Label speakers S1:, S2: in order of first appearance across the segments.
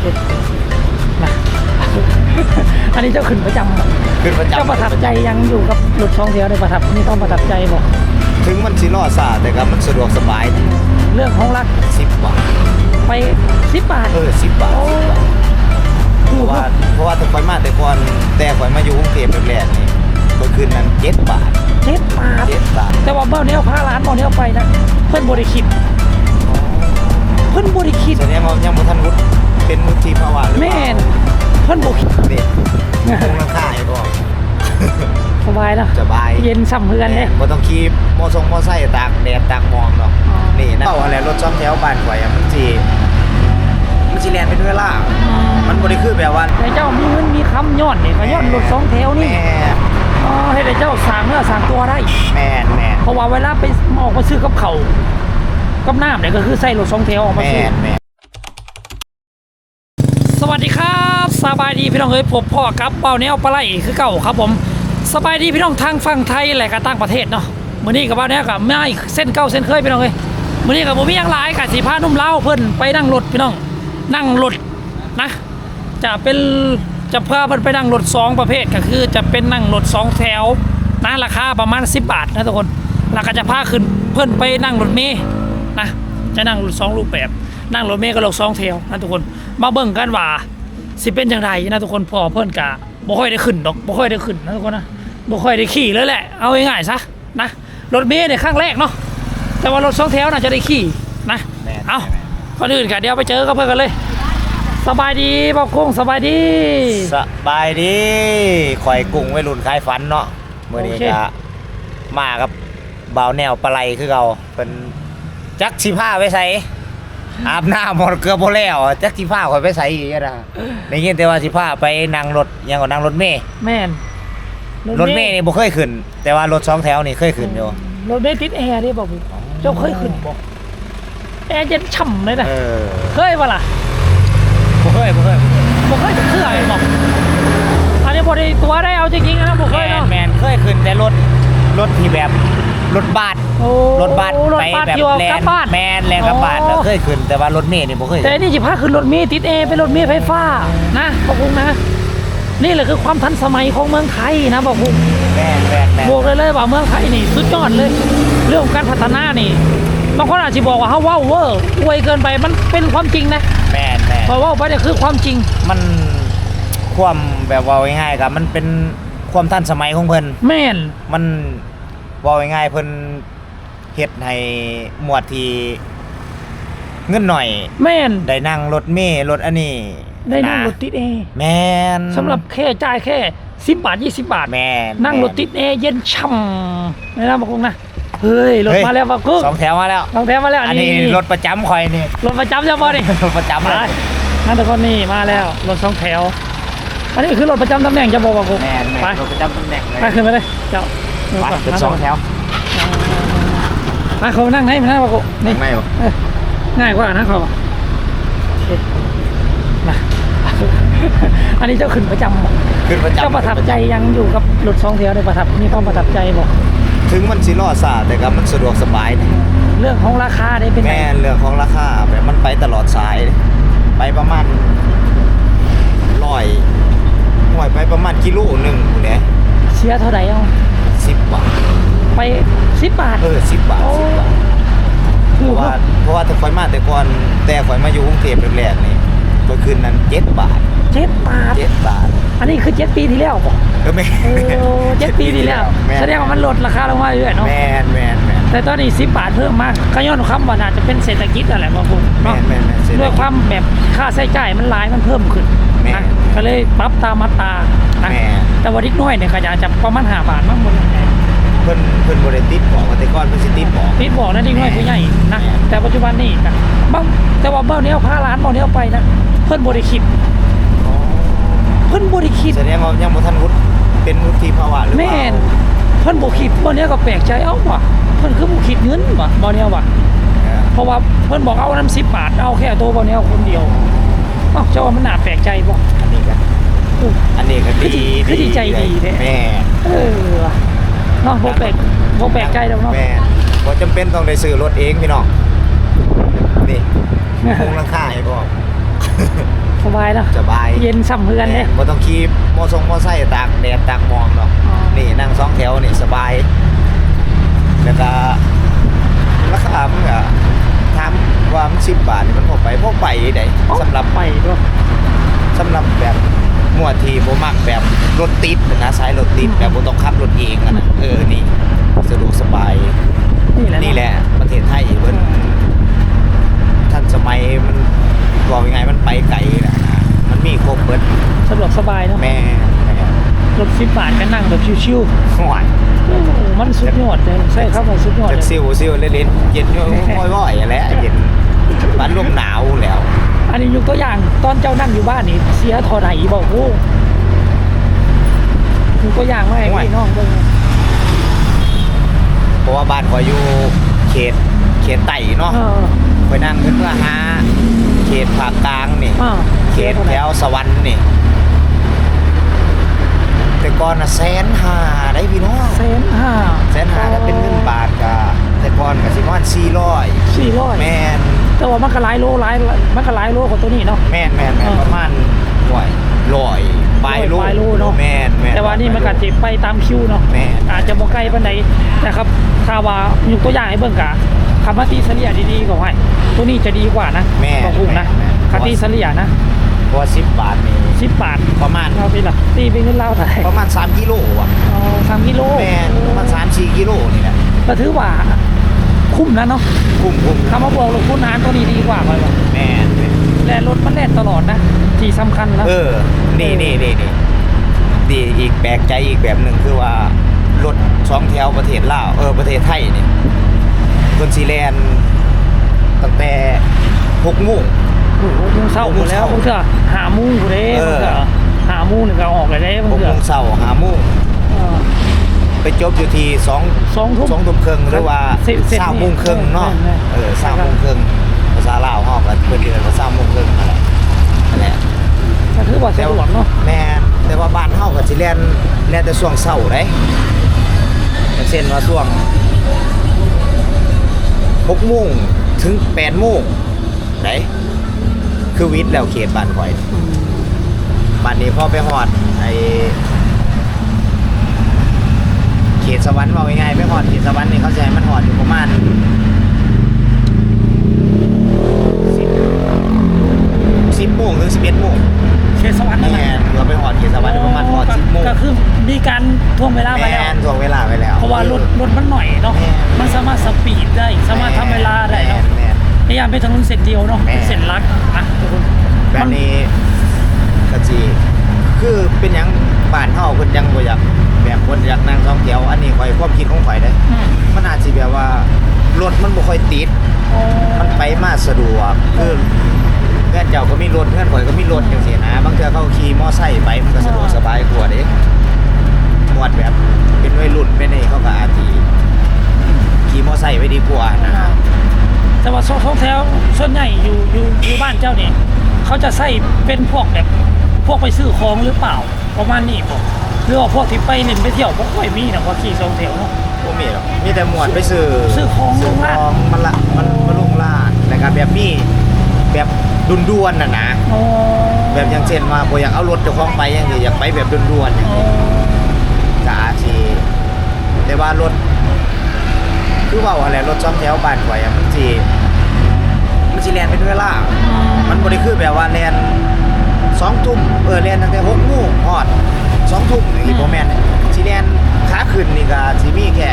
S1: เคนะอันนี้เจ้าขึ้นประจำบ่
S2: ขึ้นประจำ
S1: เจ้าประทับใจยังอยู่กับรถช่องเทียวในประทับนี่ต้องประทับใจบ่
S2: ถึงมันสิรอซาแต่ก็มันสะดวกสบายดี
S1: เรื่องของรัก
S2: สิบบาท
S1: ไปสิบบาท
S2: เออสิบบาท
S1: โอ้
S2: 10บาทเพราะว่าเพราะว่าถ้าข่อยมาแต่ก่อนแต่ข่อยมาอยู่กรุงเทพแรกๆนี่ก็คืนนั้นเจ็ดบาท
S1: เจ็ดบาท
S2: เจ็ดบาท
S1: แต่ว่าเบ้าเนี้ยพาร้านเบ้าเนี้ยไปนะเพื่อนบริคิดเพื่อนบริคิด
S2: แสดงว่ายังบ่ทันวุฒิ เป็นวุฒิภาวะหรือเป
S1: แม่
S2: ล่าน
S1: เพื่อนบริคิด
S2: นี่คงราคาให้บ่
S1: สบายแล้ว
S2: สบาย
S1: เย็นช่ำเพื่อนเลย
S2: บ่ต้องขี่มอทรงมอไซค์ตากแดดตากหมอกเนาะ
S1: อ๋อ
S2: นี่นะเอาอะไรรถซ่อมแถวบ้านข่อยอะมันสิมันสิแล่นเป็นเวลา มันบ่ได้คือแบบว่า
S1: แต่เจ้ามีเงินมีคำย้อนนี่ก็ย้อนรถสองแถวนี่
S2: แม่
S1: อ๋อให้ได้เจ้าสั่งเนื้อสั่งตัวได้
S2: แม่นแม่น
S1: เพราะว่าเวลาไปออกมาซื้อกับเขาวกับน้ำเนี่ยก็คือใส่รถสองแถวออกมา
S2: แม่
S1: ซื้อ
S2: นแม่น
S1: ส วัสดีครับสบายดีพี่น้องเอ้ยผมพ่อกับเป้าแนวปลาไหลคือเก่าครับผมสบายดีพี่น้องทางฝั่งไทยแหละก็ต่างประเทศเนาะมื้อนี้กับบ้านแนวกับไม่เส้นเก่าเส้นเคยพี่น้องเอ้ยมื้อนี้กับผมมีอย่างหลายกับสีผ้านุ่มเล่าเพิ่นไปนั่งรถพี่น้องนั่งรถนะ จะเป็นจะพาเพิ่นไปนั่งรถสองประเภทก็คือจะเป็นนั่งรถสองแถวนะราคาประมาณ 10 บาทนะทุกคนแล้วก็จะพาขึ้นเพิ่นไปนั่งรถเมล์นะจะนั่งรถสองรูปแบบ นั่งรถเมล์กับรถสองแถวนะทุกคน มาเบิ่งกันว่าสิเป็นอย่างไรนะทุกคนพอเพื่อนกะบ่ค่อยได้ขึ้นดอกบ่ค่อยได้ขึ้นนะทุกคนนะบ่ค่อยได้ขี่เลยแหละเอาง่ายๆซะนะรถเมล์เนี่ยครั้งแรกเนาะแต่ว่ารถสองแถวน่าจะได้ขี่นะ
S2: แม่น
S1: เอาก่อนอื่นกะเดี๋ยวไปเจอกับเพื่อนกันเลย สบายดีบอกกุ้งสบายดี
S2: สบายดีข่อยกุ้งไว้รุ่นคลายฝันเนาะมื้อนี้
S1: โอเค
S2: ก็มากับบ่าวแนวปลาไหลคือเก่าเป็นจักสิพาไปใส่ อาบน้ำหมดเกือบบ่แล้วจักสิพาข่อยไปใส่อีกอะนะได้ยินแต่ว่าสิพาไปนั่งรถยังก็นั่งรถเมล์
S1: แม่น
S2: รถเมล์นี่บ่เคยขึ้น แต่ว่ารถสองแถวนี่เคยขึ้นอยู่
S1: รถเมล์ติดแอร์ได้บอกผมเจ้าเคยขึ้นบ่แอร์เย็นฉ่ำเลยนะ
S2: เออ
S1: เคยปะล่ะ
S2: บ่เคยบ่เคย
S1: บ่เคยจะเคยบอกอันนี้บ่ได้ตัวได้เอาจริงๆนะบ่เคย
S2: แมน
S1: เนาะ
S2: แมนเคยขึ้นแต่รถรถที่แบบรถบัส
S1: โอ้
S2: รถบัส
S1: รถ
S2: ไป
S1: บัส
S2: แบบ
S1: ที่ว่า
S2: แล
S1: กลั
S2: น
S1: บบ้าน
S2: แมนแลนกลับบ้านแล้วเคยขึ้นแต่ว่ารถเมล์นี่บ่เคย
S1: แต่นี่จะพาขึ้นรถเมล์ติดแอร์เป็นรถเมล์ไฟฟ้านะบอกคุณนะ นี่แหละคือความทันสมัยของเมืองไทยนะบอกคุณ
S2: แมนแมนแมน
S1: บอกเลยเลยว่าเมืองไทยนี่สุดยอดเลย เรื่องของการพัฒนานี่บางคนอาจจะบอกว่าเฮาเว้าเวอร์อวยเกินไปมันเป็นความจริงนะ
S2: แมนแมน
S1: เพราะว่าไปเนี่ยคือความจริง
S2: มันความแบบว่าง่ายๆครับมันเป็นความทันสมัยของเพิ่น
S1: แม่น
S2: มันว่าง่ายๆเพิ่น เฮ็ดให้หมวดที่เงินหน่อย
S1: แม่น
S2: ได้นั่งรถเมล์รถอันนี้
S1: ได้นั่งะรถติดแอร์
S2: แมน
S1: สำหรับแค่จ่ายแค่10บาท20บาท
S2: แมน
S1: นั่งรถติดแอร์เย็นช่ำนะบอกคุณนะเฮ้ยรถ
S2: เฮ้ย
S1: มาแล้วบอกกู
S2: สองแถวมาแล้ว
S1: ลองแท้มาแล้ว
S2: อันนี้รถประจำคอยนี่
S1: รถประจำจะบ่นี่
S2: รถประจำ
S1: ไป
S2: เลย
S1: นั่นทุกคนนี่มาแล้วรถสองแถว อันนี้คือรถประจำตำแหน่งจะบอกว่ากู
S2: แมนแม
S1: ไป
S2: นรถประจำตำแหน่งเลย
S1: ไปขึ้นไปเลยเจ้า
S2: ไปเป็นสองแถว
S1: ไปเขานั่งไหนมานั่งบอกกูนี่
S2: ไม่หรอ
S1: เออง่ายกว่านะเขาโอเคมาอันนี้เจ้าขึ้นประจำบ่
S2: ขึ้นประจำ
S1: เจ้าประทับใจยังอยู่กับรถสองแถวในประทับมีความประทับใจบอก
S2: ถึงมันสิรอซาแต่ก็มันสะดวกสบายนี่
S1: เรื่องของราคาได้เป็นไง
S2: แม่นเรื่องของราคาแบบมันไปตลอดสายเลยไปประมาณร้อยห่วยไปประมาณกิโลหนึ่งเนี่ย
S1: เสียเท่าไหร่เอา
S2: สิบบาท
S1: ไป สิบบาท
S2: เออสิบบาท
S1: โอ้
S2: สิบบาทเพ
S1: คือ
S2: ราะว่าเพราะว่าถ้าข่อยมาแต่ก่อนแต่ข่อยมาอยู่กรุงเทพแรกๆนี่ก็คืนนั้นเจ็ดบาท
S1: เจ็ดบาท
S2: เจ็ดบาท
S1: อันนี้คือเจ็ดปีที่แล้วบอก
S2: เออแม่
S1: โอ้เจ็ดปีที่แล้ว
S2: แม่น
S1: แสดงว่ามันลดราคาลงมาเรื่อยๆเนาะ
S2: แม่นแม่นแม่น
S1: แต่ตอนนี้สิบบาทเพิ่มมากก็ย้อนคำว่าน่าจะเป็นเศรษฐกิจอะไรบางคนเนาะ
S2: แม่นแม่นแม่นเศรษฐกิจ
S1: ด้วยความแบบค่าใช้จ่ายมันหลายมันเพิ่มขึ้น
S2: แม่น
S1: นะก็เลยปรับตามมาตรานะ
S2: แม่น
S1: แต่ว่าดิกน้อยเนี่ยก็จะประมาณห้าบาทมั้งบน
S2: เพิ่นเพิ่นบ่ได้ติดบอกว่าแต่ก่อนเพิ่นสิติดบอก
S1: ติดบอกนะดิกน้อยผู้ใหญ่นะ
S2: แม่น
S1: แต่ปัจจุบันนี่นะบางแต่ว่าเบ้าเนี้ยพาร้านเบ้าเนี้ยไปนะเพิ่นบริคิดเพิ่นบริคิด
S2: แสดงว่ายังบ่ทันวุฒิเป็นวุฒิภาวะหรือเป
S1: แม่
S2: ล่าน
S1: เพิ่นบ่คิดเบ้าเนี้ยก็แปลกใจเอ้าว่ะเพิ่นคือบ่คิดเงินว่ะเบ้าเนี้ยว่ะ
S2: เออ
S1: เพราะว่าเพิ่นบอกเอาน้ำสิบบาทเอาแค่ตัวเบ้าเนี้ยคนเดียวเอ้าเจ้าว่ามันน่าแปลกใจบ่
S2: อันนี้ก็
S1: เออ
S2: อันนี้ก็
S1: คือ
S2: ดี
S1: ดีคือดีใจดีแท้
S2: แม่
S1: เออว่ะ เนาะบ่แปลกบ่แปลกใจดอกเนาะ
S2: แม่บ่จำเป็นต้องได้ซื้อรถเองพี่น้องนี่คงราคาให้พร้อม
S1: สบายเนาะ
S2: สบาย
S1: เย็นช่ำเฮือนเด้
S2: บ่ต้องขี่มอทรงมอไซค์ตากแดดตากหมองหรอก
S1: อ๋อ
S2: นี่นั่งสองแถวนี่สบายแล้วก็ราคามันก็ถามว่ามัน10บาทนี่มันพอไปพอไปได้สำหรับ
S1: ไปด้วย
S2: สำหรับแบบห มวดที่บ่มักแบบรถติดนะสายรถติดแบบบ่ต้องขับรถเองอะนะเออนี่สะดวกสบาย
S1: นี่แหละ
S2: นี่แหละประเทศไทยเพิ่นทันสมัยมันบอกยังไงมันไปไกลนะมันมีครบเบิด
S1: สะดวกสบายเนาะ
S2: แม่
S1: รถสิบบาทก็นั่งแบบชิว
S2: ห่วย
S1: ๆโอ้โหมันสุดยอดเลยใช่ครับมันสุดยอด
S2: จั
S1: เล
S2: ก
S1: ย
S2: ซิวซิวเล่นๆเย็นอยู่ว่อยๆแหล้วเย็นบ้านลมหนาวแล้ว
S1: อันนี้ยกตัวอย่างตอนเจ้านั่งอยู่บ้านนี่เสียเท่าไหร่บอกโอ้ยกตัวอย่างมาให้พี่น้องเบิ่ง
S2: เพราะว่าบ้านขอยอยู่เขตเขตไต่เนาะ
S1: เออ
S2: ไปนั่งขึ้นเพื่อหาเขตภาคกลางนี่
S1: อ่า
S2: เขตแถวสวรรค์นี่แต่ก่อนน่ะแสนห้าได้พี่น้อง
S1: เซนห้า
S2: แสนห้าถ้าเป็นเงินบาทก็แต่ก่อนก็สิประมาณสี่ร้อย
S1: สี่ร้อย
S2: แม่น
S1: แต่ว่ามันก็หลายโลหลายมันก็หลายโลกว่าตัวนี้เนาะ
S2: แม่นแม่นแม่น
S1: เออ
S2: ประมาณร้อยร้อยปลายโล
S1: ปลายโลเนาะ
S2: แม่นแม่น
S1: แต่ว่านี่มันก็จะไปตามคิวเนาะ
S2: แม่น
S1: อาจจะบ่ใกล้ปานใดนะครับถ้าว่ายกตัวอย่างให้เบิ่งกะคำว่าตีเสลียดีๆก็ให้ตัวนี้จะดีกว่านะ
S2: แม่
S1: บอกพุ่งนะ
S2: แม่แม่
S1: คาตีเสลียนะ
S2: เพราะว่าสิบบาทนี่
S1: 10บาท
S2: ประมาณ
S1: เอาไปละตีเป็นเงินลาวเท่าไหร่
S2: ประมาณสามกิโลอะ
S1: อ๋อสามกิโล
S2: แม่นประมาณสามสี่กิโลนี่แหละ
S1: ก็ถือว่า คุ้มนะเนาะ
S2: คุ้มคุ้ม
S1: คำว่าบอกลงทุนนานตัวนี้ดีกว่าไปว่า
S2: แม่นแม่น
S1: และรถมันแล่นตลอดนะที่สำคัญแล้ว
S2: เออนี่นี่นี่นี่ดีอีกแปลกใจอีกแบบหนึ่งคือว่ารถสองแถวประเทศลาวเออประเทศไทยนี่คนซีแลนด์ตั้งแต่หกโมง
S1: โอ้โหมึงเศร้าหมดแล้ว
S2: ห
S1: มึ
S2: ก
S1: ง
S2: โมง
S1: เถอะหามุ้งกูเด้
S2: เออ
S1: มึงเถอะหามุ้งหนึ่งก็เอาออกเลยเด้มึ
S2: ห
S1: ง
S2: ก
S1: เถ
S2: โม
S1: อะ
S2: งเช้าหาโมง
S1: เออ
S2: ไปจบอยู่ที่สอง
S1: สองทุ่ม
S2: สองทุ่มครึ่งหรือว่า
S1: เสร็จเสร็จ
S2: สามโมงครึ่งเนาะ
S1: แม่นๆ
S2: เออสามโมงครึ่งภาษาลาวห้องกันเพื่อนเดือนว่าสามโมงครึ่งนั่นแหละนั่นแหละ
S1: ก็ถือว่าสะดวกเนาะ
S2: แม่นแต่ว่าบ้านเฮาก็สิแล่นแล่นแต่ช่วงเช้าเด้อย่างเช่นว่าช่วง6โมงถึง8โมงไดคือวิทย์แล้วเขตบ้านข่อย บ้านนี้พอไปฮอดไอ้เข ตสวรรค์ว่าง่ายๆไปฮอดเขตสวรรค์นี่เขาสิให้มันฮอดอยู่ประมาณ10 10โมงถึง11โมง
S1: เขตสวรรค์นั่น
S2: แม่
S1: แหละ
S2: นเราไปหอดเขตสวรรค์ประมาณหอดสิบโมง
S1: ก็คือมีการท่วงเวลาไป
S2: แม่
S1: แล้ว
S2: นถ่วงเวลาไปแล้ว
S1: เพราะว่ารถรถมันหน่อยเนาะ
S2: แม่
S1: มันสามารถสปีดได้ สามารถทำเวลาได้เนาะ
S2: แม่น
S1: พยายามไปถนนเส้นเดียวเนาะ
S2: แม่
S1: เส้นลักนะทุกคน
S2: แม่นแบบนี้ก็จีคือเป็นหยัง บ้านเฮาเพิ่นยังบ่อยากแบบคนอยากนั่งท่องเที่ยวอันนี้ข่อยความคิดของข่อยเด้
S1: อืม
S2: มันอาจสิแบบว่ารถมันบ่ค่อยติด
S1: อ๋อ
S2: มันไปมาสะดวกคือเพื่อนเจ้าก็มีรถเพื่อนข่อยก็มีรถจังซี่นะบางเทื่อเขาขี่มอไซค์ไปมันก็สะดวกสบายกว่าเด้หมวดแบบเป็นวัยรุ่นเป็นนี่เขาก็อาจสิขี่มอไซค์ไว้ดีกว่านะ
S1: แต่ว่าสองแถวส่วนใหญ่อยู่อยู่อยู่บ้านเจ้าเนี่ยเขาจะใส่เป็นพวกแบบพวกไปซื้อของหรือเปล่า ประมาณนี้ผมหรือว่าพวกที่ไปเล่นไปเที่ยวพวกค่อยมีนะว่าขี่สองแถวเนาะ
S2: บ่มีหรอกมีแต่หมวดไปซื้อ
S1: ซื้อของ
S2: ซื้อ
S1: ลง
S2: ข
S1: ลาด
S2: องมันละมันมันลงลาดนะครับแบบมีแบบดุนดวนๆน่ะนะ
S1: อ๋อ
S2: แบบอย่างเช่นว่าบ่อยากเอารถเจ้าของไปอย่างเดียวอยากไปแบบดุนดวนๆอย่าง
S1: อ๋อ
S2: นี้ก็อาจสิแต่ว่ารถ คือเว่าอะไรรถช่องแถวบ้านข่อยอะมันสิมันสิแล่นเป็นเวลา มันบ่ได้คือแบบว่าแล่น สองทุ่มเออแล่นตั้งแต่หกโมงฮอดสองทุ่มอย่างนี้บ่แม่นสิแล่นขาขึ้นนี่ก็สิมีแค่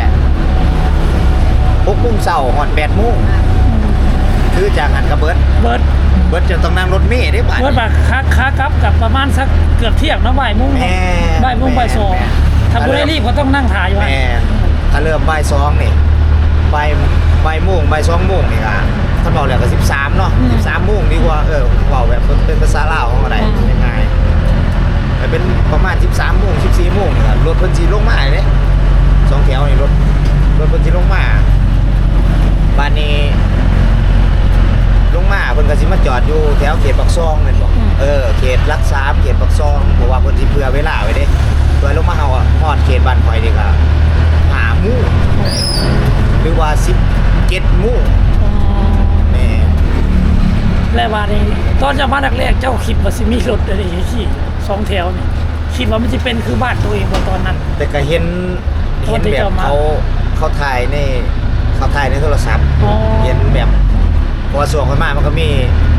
S2: หกโมงเช้าฮอดแปดโมงคือจากนั้นก็เบิด
S1: เบิร์ด
S2: เบิดจนต้องนั่งรถเมล์ได้ป่ะ
S1: เบิร์ดแบบค้าค้ากลับกับประมาณสักเกือบเที่ยงนะบ่ายโมง
S2: แม่
S1: บ่ายโมงบ่ายสอง
S2: แม่
S1: ถ้าผู้ได้รีบก็ต้องนั่งถ่ายอยู่ฮะ
S2: แม่ถ้าเริ่มบ่ายสองนี่บ่ายบ่ายโมงบ่ายสองโมงนี่ก็ ถ้าบอกแล้วก็สิบสามเนาะสิบสามโมงดีกว่าเออเว่าแบบเป็นภาษาลาวของอะไรยังไงแต่เป็นประมาณสิบสามโมงสิบสี่โมงนี่ก็รถเพิ่นสิลงมาเลยสองแถวนี่รถรถเพิ่นสิลงมาบ้านนี้ลงมาเพิ่นก็สิมาจอดอยู่แถวเขตปักซองแม่นบ่เออเขตรักษาเขตปักซองเพราะว่าเพิ่นสิเผื่อเวลาไว้เด้เพื่อลงมาเฮาอะฮอดเขตบ้านข่อยนี่ก็หาหมู่หรือว่า17หมู่
S1: อ๋อ
S2: แหม่
S1: แล้วว่านี่ตอนจะมาแรกๆเจ้าคิดว่าสิมีรถอะไรขี่สองแถวนี่คิดว่ามันจะเป็นคือบ้านตัวเองบ่ตอนนั้น
S2: แต่ก็เห็น
S1: ตอ
S2: เห็
S1: น
S2: น
S1: ที่
S2: แบบ
S1: เจ้ามา
S2: เขาเขาถ่ายในเขาถ่ายในโทรศัพท์
S1: อ๋อ
S2: เห็นแบบพอส่วงคนมามันก็มี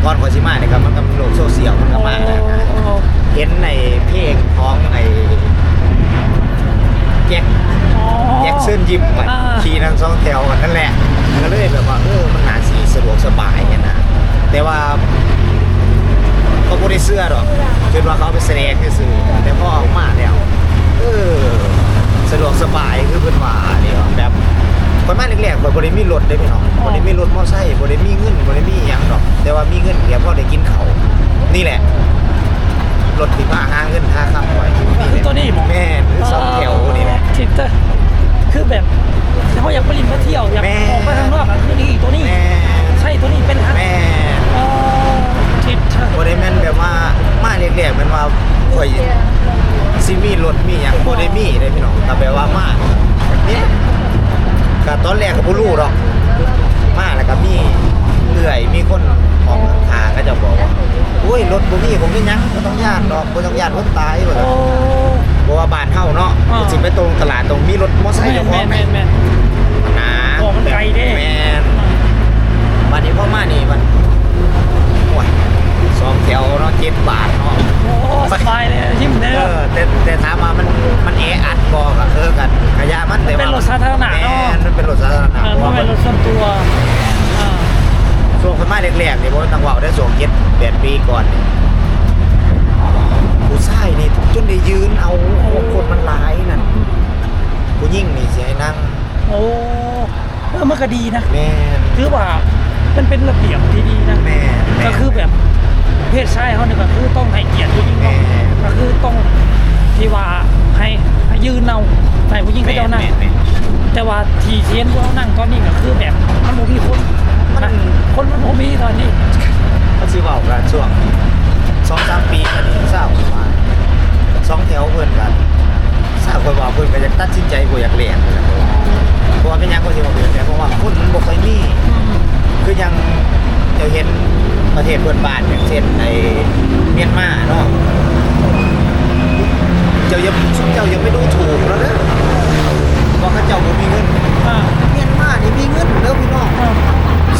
S2: ก่อนคนสิมาเนี่ยครับมันก็มีโลกโซเชียลมันก็มานะ
S1: โอ้
S2: เห็นในเพลงของไอ้แจ็ค
S1: อ๋อ
S2: แจ็คเส้นยิมอะ
S1: อ่า
S2: ขี่ทั้งสองแถวกันนั่นแหละก็เลยแบบว่าเออมันหาสีสะดวกสบายกันนะ แต่ว่าก็บ่ได้เสื้อหรอกคิดว่าเขาเอาไปแสดงซื่อๆแต่พอออกมาแล้วเออสะดวกสบายคือเพิ่นว่านี่ว่าแบบคนมาแรกๆบ่ได้มีรถเด้พี่น้องบ่ได้มีรถมอเตอร์ไซค์บ่ได้มีเงินบ่ได้มีหยังดอกแต่ว่ามีเงินเพียงพอได้กินเขาวนี่แหละรถที่มาหาเงินหาคำไว้
S1: คือตัวนี้บ่
S2: แม่นคือสองแถวนี่แหละ
S1: ทิตเตอร์คือแบบเขาอยากไปริมไปเที่ยวอยาก
S2: แม่
S1: ออกไปข้างนอกอะคือนี่ตัวนี้
S2: แม่
S1: ใช่ตัวนี้เป็นฮัก
S2: แม่
S1: อ๋อทิตเตอร์
S2: บ่ได้แม่นแบบว่ามาเรียกๆแม่นว่าข่อยสิมีรถมีหยังบ่ได้มีเด้พี่น้องก็แปลว่ามานี่ก็ตอนแรกก็บ่รู้ดอก มาแล้วก็มีเอื่อยมีคนของข้างๆก็จะบอกว่าโอ้ยรถบ่มีผมมีหยังบ่ต้องย่านดอกบ่ต้องย่านผมตายว่า
S1: โอ้
S2: ซั่นเพราะว่าบ้านเฮาเนาะ
S1: อ่า
S2: สิไปตรงตลาดตรงมีรถมอเตอร์ไซค์
S1: แม่
S2: เจ้านขอ
S1: แม่
S2: ง
S1: นแม่นแม่น
S2: นะ
S1: โอ้มันไกลเด้
S2: แม่น วันนี้พ่อมานี่มันโอ้ยสองแถวเนาะเจ็ดบาทเนาะ
S1: โอ้สบายเลยยิ้มเด้
S2: เอ
S1: อ
S2: อแต่แต่ถามว่ามันมันแออัดบอกอะเออกันขยะมันแต่ว่า
S1: เป็นรถสาธารณะเนาะ
S2: แม่มันเป็นรถสาธารณะ
S1: เออ
S2: เพ
S1: เพราะ
S2: ราะว่า
S1: เป็นรถส่วนตัวอ่า
S2: ช่วงคนมาแรกๆนี่ผมต้องว่าได้ส่งเจ็ดแปดปีก่อนนี่ผู้ชายนี่จนได้ยืนเอาโอ้คนมันหลายนั่นผู้ยิ่งนี่สิให้นั่ง
S1: โอ้เออมันก็ดีนะ
S2: แม่น
S1: คือว่า มันเป็นระเบียบที่ดีนะ
S2: แม่นแม่น
S1: ก็คือแบบเพศชายเขาเนี่ยก็คือต้องให้เกียรติผู้หญิงเนาะ
S2: แม่
S1: ก็คือต้องที่ว่าให้ให้ยืนเอาให้ผู้หญิงเขาเจ้านั่ง
S2: แม่นแม่น
S1: แต่ว่าทีเทียนที่เขานั่งตอนนี้ก็คือแบบมันโมมีคน
S2: มัน
S1: นะคนมันโมมีตอนนี้
S2: เขาซื้อเบากันช่วงสองสามปีกันนี้เศร้ามาสองแถวเพื่อนกันทราบคนว่าเพื่อนก็อยากตัดสินใจบ่อยากเรียนเลยนะเพราะว่าเป็นหยังก็สิบ่เรียนเพราะว่าคนมันบ่ค่อยมี คือยังเดี๋ยวเห็นประเทศเพื่อนบ้านอย่างเช่นในเมียนมาเนาะเจ้าอย่าเจ้าอย่าไปดูถูกแล้วนะว่าเขาเจ้าบ่มีเงิน
S1: อ่า
S2: เมียนมานี่มีเงินเด้อพี่น้อง
S1: อ่า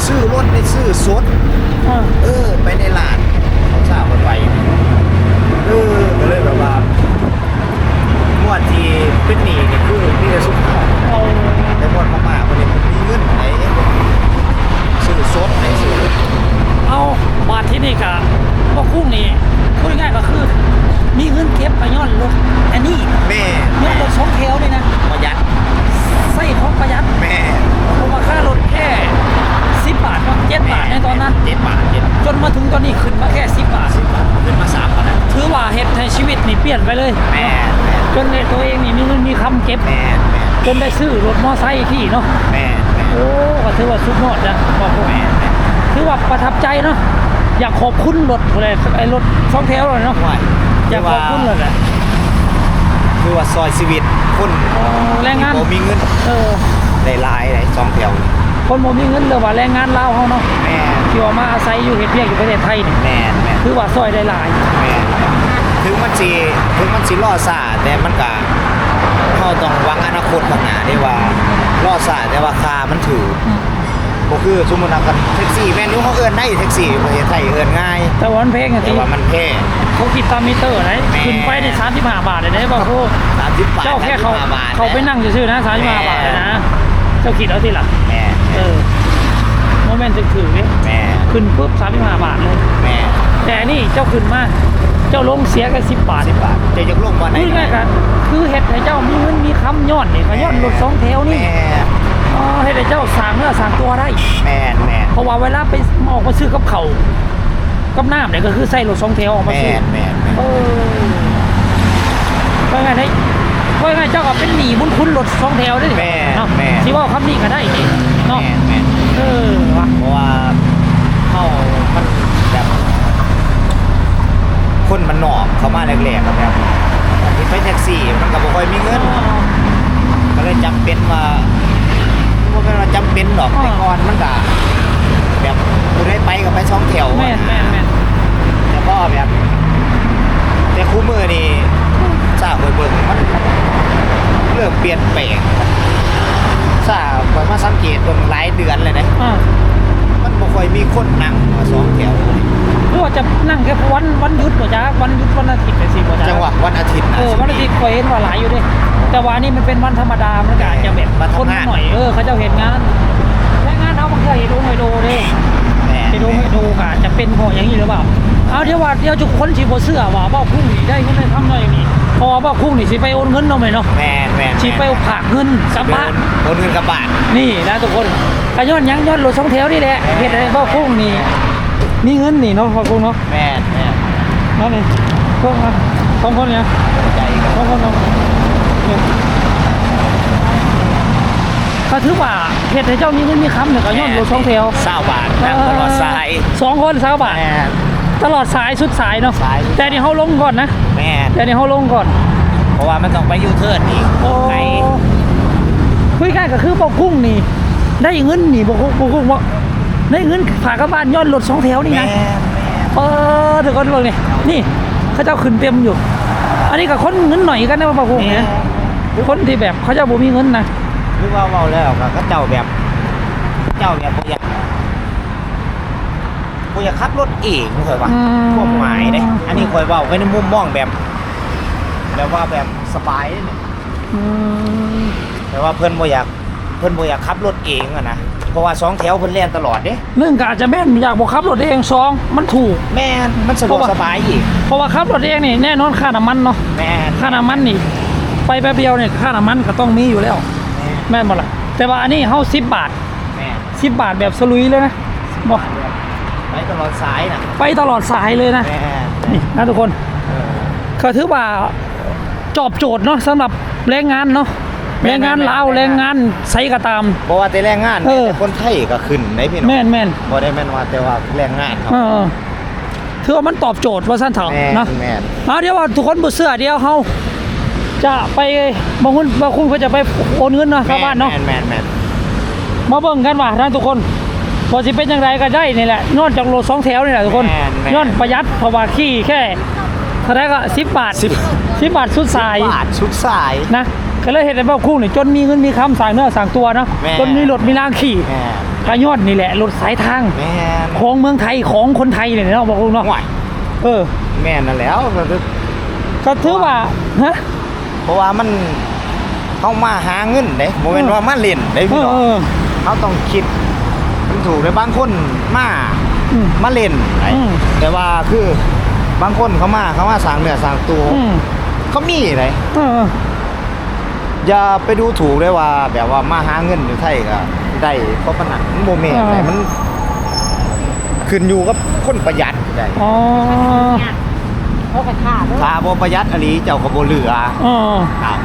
S2: ซื้อรถในซื้อสด
S1: อ่า
S2: เออ ไปในร้านเขาทราบกันไปเออก็เลยแบบว่างวดที่เป็นหนี้นี่คือมีแต่สุขภาพ
S1: เอา
S2: แต่งวดมากๆวันนี้มันมีเงินไหนซื้อสดไหนซื้อ
S1: เอาบาทที่นี่กะว่าคุ้งนี่พูดง่ายๆก็คือ มีเงินเก็บไปย้อนรถอันนี้
S2: แม่
S1: เงินรถสองแถวเลยนะ
S2: ประหยัด
S1: ใส่ของประหยัด
S2: แม่
S1: ผมว่าค่ารถแค่สิบบาทเนาะเจ็ดบาทในตอนนั้น
S2: เจ็ดบาทเจ็ด
S1: จนมาถึงตอนนี้ขึ้นมาแค่สิบบาท
S2: สิบบาทขึ้นมาสามบาท
S1: ถือว่าเหตุในชีวิตนี่เปลี่ยนไปเลย
S2: แม่แม่
S1: จนในตัวเองนี่มีเงินมีคำเก็บ
S2: แม่แม่
S1: จนได้ซื้อรถมอไซค์ที่เนาะ
S2: แม่แม่
S1: โอ้ก็ถือว่าสุดยอดนะบอกผม
S2: แม่แม่
S1: ถือว่าประทับใจเนาะอยากขอบคุณรถเลยไอ้รถสองแถวเลยเนาะ
S2: ไหว
S1: อยากขอบคุณเลยแหละ
S2: คือว่าซอยชีวิตคน
S1: โอ้แรงงาน
S2: ที่บ่มีเงิน
S1: เออ
S2: ได้หลายได้สองแถว
S1: คนบ่มีเงินเลยว่าแรงงานลาวเฮาเนาะ
S2: แม่
S1: ที่ว่ามาอาศัยอยู่เฮ็ดเวียกอยู่ประเทศไทยนี่
S2: แม่แม่
S1: ถือว่าซอยได้หลาย
S2: แม่ถึงมันสิถึงมันสิล่อซ่าแต่มันก็ เขาต้องวางอนาคตข้างหน้าได้ว่าล่อซ่ายแต่ว่าคามันถือก็คือสมมุติว่ากันแท็กซี่แม่นอยู่เขาเอิ้นได้แท็กซี่ประเทศไทยเอิ้นง่าย
S1: แต่ว่ามันแพงอะ
S2: แต่
S1: ที่
S2: ว่ามันแพง
S1: เขาคิดตามมิเตอร์ไหน
S2: แม่
S1: ขึ้นไปได้35บาทเลยได้บ่ครู
S2: 30บาท
S1: เจ้าแค่เขา
S2: 35บท
S1: เขาไปนั่งซื่อๆนะ35บาทเลยนะ เจ้าคิดเอาสิล่ะ
S2: แม่
S1: เออโมเมนต์ถึงถือเนี่ย
S2: แม่
S1: ขึ้นปุ๊บ35บาทเลย
S2: แม่
S1: แต่นี่เจ้าขึ้นมา เจ้าลงเสียกัน10บาท
S2: 10บาทจะยกลงบ่ไหน
S1: พูดง่ายๆกันคือเฮ็ดให้เจ้ามีเงินมีคำย้อนนี่ก็ย้อนรถสองแถวนี่
S2: แม่
S1: อ๋อเฮ็ดให้เจ้าสร้างเนื้อสร้างตัวได้
S2: แม่แม่
S1: เพราะว่าเวลาไปออกมาซื้อกับเขาวกับน้ำเนี่ยก็คือใส่รถสองแถวออกมา
S2: แม่
S1: ซื้อ
S2: แม่แม่
S1: เออว่าไงได้ว่าไงเจ้าก็เป็นหนีบุญคุณรถสองแถวได้
S2: แม่
S1: เนาะ
S2: แม่
S1: ที่ว่าคำนี้ก็ได้นี่เนาะ
S2: แม่แม่
S1: เออว่ะ
S2: เพราะว่าเขามันแบบ คนมันหนอกเขามาแรกๆก็แบบที่ไปแท็กซี่มันก็บ่ค่อยมีเงินก็เลยจำเป็นว่าบ่เป็นว่าจำเป็นดอกแต่ก่อนมันก็แบบกูได้ไปกับไปช่องแถว
S1: แม่นแม่นแม่น
S2: แล้วก็แบบแต่คู่มือนี่ทราบเบิ่งๆมันเริ่มเปลี่ยนแปลงทราบคอยมาสังเกตเบิ่งหลายเดือนเลยนะ
S1: อ่า
S2: มันบ่ค่อยมีคนนั่งมาสองแถวเลย
S1: หรือว่าจะ นั่งแค่วันวันหยุดบ่จ้าวันหยุดวันอาทิตย์ไปสิบ่จ้า
S2: จังหวะวันอาทิตย์นะ
S1: เออวันอาทิตย์ก็เห็นว่าหลายอยู่เดิแต่ว่านี่มันเป็นวันธรรมดามันก็อาจจะแบบ
S2: วัน
S1: คน
S2: ทำงาน
S1: หน่อยเออเขาเจ้าเห็นงานและงานเขาบางทีเห็นดูหน่อยดูเด้
S2: แม่
S1: เห็นดูหน่อยดูก็อาจจะเป็นพออย่างนี้หรือเปล่าเอาเดี๋ยวว่าเดี๋ยวจุกคนสิบ่เสื้อว่าเบ้าพุ่งนี่ได้เงินได้ทำหน่อยนี่พอเบ้าพุ่งนี่สิไปโอนเงินเนาะแม่เนาะ
S2: แม่นแม่น
S1: สิไปฝากเงินกลับบ้าน
S2: โอนเงินกลับบ้าน
S1: นี่นะทุกคนกระย้อนหยังย้อนรถสองแถวนี่แหละเฮ็ดให้เบ้าพุ่งนี่ มีเงินนี่เนาะพ่อพุ่งเนาะ
S2: แม่นแม่น
S1: นั่นนี่พวกนะสองคนเนี่ย
S2: ใจกัน
S1: สองคนเนาะเนี่ยก็ถือว่าเฮ็ดให้เจ้ามีเงินมีคำเนี่ยก็ย้อนรถสองแถว
S2: เศร้าบาทนั่งตลอดสาย
S1: สองคนสามบาท
S2: แม่น
S1: ตลอดสายสุดสายเนาะ
S2: สาย
S1: แต่นี่เขาลงก่อนนะ
S2: แม่น
S1: แต่นี่เขาลงก่อน
S2: เพราะว่ามันต้องไปยูเทิร์นอีก
S1: โอ้
S2: ไป
S1: คุยง่ายก็คือบอกกุ้งนี่ ได้เงินนี่บอกกุ้งบอก กุ้งว่าได้เงินฝากกับบ้านย้อนรถสองแถวนี่
S2: แม่
S1: ไง
S2: นแม่น
S1: เออเดี๋ยวก่อนเบิ่งนี่นี่เขาเจ้าขึ้นเต็มอยู่ อันนี้กับคนเงินหน่อยกันนะบอกกุ้งเนี่ยคนที่แบบเขาเจ้าบ่มีเงินนะ
S2: หรือว่าเว้าแล้วก็เขาเจ้าแบบ เจ้าแบบบ่อยากบ่อยากขับรถเองเคยว่าพวกหมายเด้อันนี้คอยเว้าไว้ในมุมมองแบบ แบบว่าแบบสบายเนี่ย
S1: อืม
S2: แต่ว่าเพิ่นบ่อยาก เพิ่นบ่อยากขับรถเองอะนะเพราะว่าสองแถวเพิ่นแล่นตลอดเด้
S1: หนึ่งก็อาจจะแม่นอยากบอกขับรถเองสองมันถูก
S2: แม่นมันสะดวก
S1: เพราะว่า
S2: สบายอีก
S1: เพราะว่าขับรถเองนี่แน่นอนค่าน้ำมันเนาะ
S2: แม่น
S1: ค่าน้ำมันนี่ ไปแป๊บเดียวเนี่ยค่าน้ำมันก็ต้องมีอยู่แล้ว
S2: แม่น
S1: แม่นหมดละแต่ว่าอันนี้เฮาสิบบาท
S2: แม่น
S1: สิบบาทแบบสลุยเลยนะบอก
S2: ไปตลอดสายน่ะ
S1: ไปตลอดสายเลยนะ
S2: แม่น
S1: นี่นะทุกคน
S2: เออ
S1: ก็ถือว่าจอบโจทย์เนาะสำหรับแรงงานเนาะ
S2: แม่
S1: แรง
S2: น
S1: งาน
S2: แม่น
S1: ลาว
S2: แม่น
S1: แรงงานไสก็ตาม
S2: บ่ว่าแต่แรงงาน
S1: เออ
S2: แต่คนไทยก็ขึ้นได้พี่น้อง
S1: แม่นแม่น
S2: บ่ได้แม่นว่าแต่ว่าแรงงานเขา
S1: เออถือว่ามันตอบโจทย์ว่าสั้นเถอะ
S2: แม่น
S1: นะ
S2: แม่น
S1: เอาเดี๋ยวว่าทุกคนบ่เสื้อเดียวเฮาจะไปบางคนบางคนเขาจะไปโอนเงินเนาะชาวบ้านเนาะ
S2: แม่นแม่นแม่น
S1: มาเบิ่งกันว่าท่านทุกคนพอสิเป็นอย่างไรก็ได้นี่แหละนอกจากโลสองแถวนี่แหละทุกคน
S2: แม่นแม่น
S1: ย้อนประหยัดเพราะว่าขี้แค่เท่าไหรก็สิบบาท
S2: สิบ
S1: สิบบาทสุดสาย
S2: บาทชุดสาย
S1: นะ ก็เลยเห็นในบ้าคู่นี่จนมีเงินมีคำสั่งเนื้อสั่งตัวเนาะ
S2: แม่
S1: จนมีรถมีรางขี่
S2: แม่น
S1: กระยอดนี่แหละรถสายทาง
S2: แม่น
S1: ของเมืองไทยของคนไทยเนี่ยเนาะบอกลุงเนาะ
S2: ห่วย
S1: เออ
S2: แม่นนั่นแหล้ว
S1: ก็ถือว่าฮะ
S2: เพราะว่ามันเขามาหาเงินเด้บ่แม่นว่ามาเล่นได้
S1: เอ
S2: พี่
S1: อ
S2: น้อง
S1: เออ
S2: เขาต้องคิดมันถูกเลยบางคนมา
S1: อืม
S2: มาเล่นไอ้
S1: อืม
S2: แต่ว่าคือบางคนเขามาเขามาสร้างเนื้อสร้างตัว
S1: อืม
S2: เขามีเลย
S1: เออเออ
S2: อย่าไปดูถูกเลยว่า แบบว่ามาหาเงินอยู่ไทยก็ได้เพราะปานนันมันโมเมนต์อะไรมันขึ้นอยู่กับคนประหยัดได้
S1: อ๋อ
S3: เขาไปฆ่าด้วย
S2: ถ้าบ่ประหยัดอหลีเจ้าก็บ่เหลือ
S1: อ๋อ
S2: อ้าว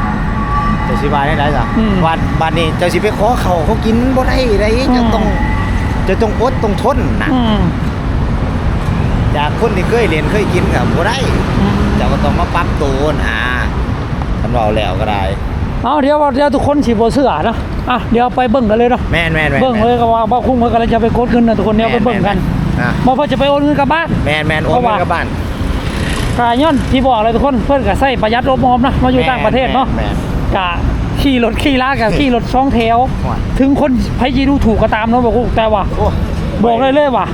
S2: จะสิว่าได้ได้จ้ะ
S1: อืม
S2: วันบัดนี้เจ้าสิไปขอเขาเขากินบ่ได้ได้
S1: อืม
S2: จะต้องจะต้องอดต้องทนนะ
S1: อืม
S2: จากคนที่เคยเรียนเคยกินก็บ่ได้
S1: อืม
S2: เจ้าก็ต้องมาปรับตัวนะคันเว้าแล้วก็ได้
S1: เอาเดี๋ยวเดี๋ยวทุกคนสิบ่เสื้อเนาะอะเดี๋ยวไปเบิ่งกันเลยเนาะ
S2: แม่นแม่นแม่น
S1: เบิ่งเลยก็ว่าบ่คุ้มเพิ่นกำลังจะไปกดเงินนะทุกคนเดี๋ยวไปเบิ่งกัน
S2: อะ
S1: บ่เพิ่นจะไปโอนเงินกลับบ้าน
S2: แม่นแม่นโอนเงินกลับบ้าน
S1: กาย้อนที่บอกเลยทุกคนเพิ่นก็ใช้ประหยัดลบมอมนะมาอยู่ต่างประเทศเนาะ
S2: แม่น
S1: กะขี่รถขี่ลากกับขี่รถช่องแถว
S2: โอ้ย
S1: ถึงคนไผยีดูถูกก็ตามเนาะบอกกูแต่ว่า
S2: โอ้
S1: บอกเลยเลยว่า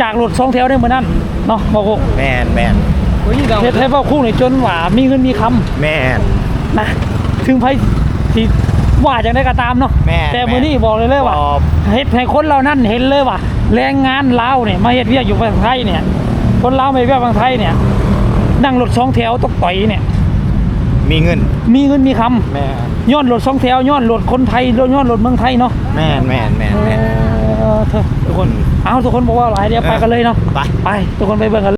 S1: จากรถช่องแถวได้เหมือนนั้นเนาะบอกกู
S2: แม่นแม่น
S1: เฮ็ดให้เว้าคู่นี่จนว่ามีเงินมีคำ
S2: แม่น
S1: นะถึงไผ ที่ว่าจังได้ก็ตามเนาะ
S2: แม่น
S1: แต่มื้อนี้บอกเลยเลยว่า
S2: บอก
S1: เฮ็ดให้คนเรานั่นเห็นเลยว่าแรงงานลาวเนี่ยมาเฮ็ดเวียกอยู่ฝั่งไทยเนี่ย คนลาวมาเฮ็ดเวียกฝั่งไทยเนี่ย นั่งรถช่องแถวตกต่อยเนี่ย
S2: มีเงิน
S1: มีเงินมีคำ
S2: แม่น
S1: ย้อนรถสองแถวย้อนรถคนไทยย้อนรถเมืองไทยเนาะ
S2: แม่นแม่นแม่นแม่น
S1: เออเถอะทุกคน เอาทุกคนบอกว่าหลายเดียวไปกันเลยเนาะ
S2: ไป
S1: ไปทุกคนไปเบิ่งกัน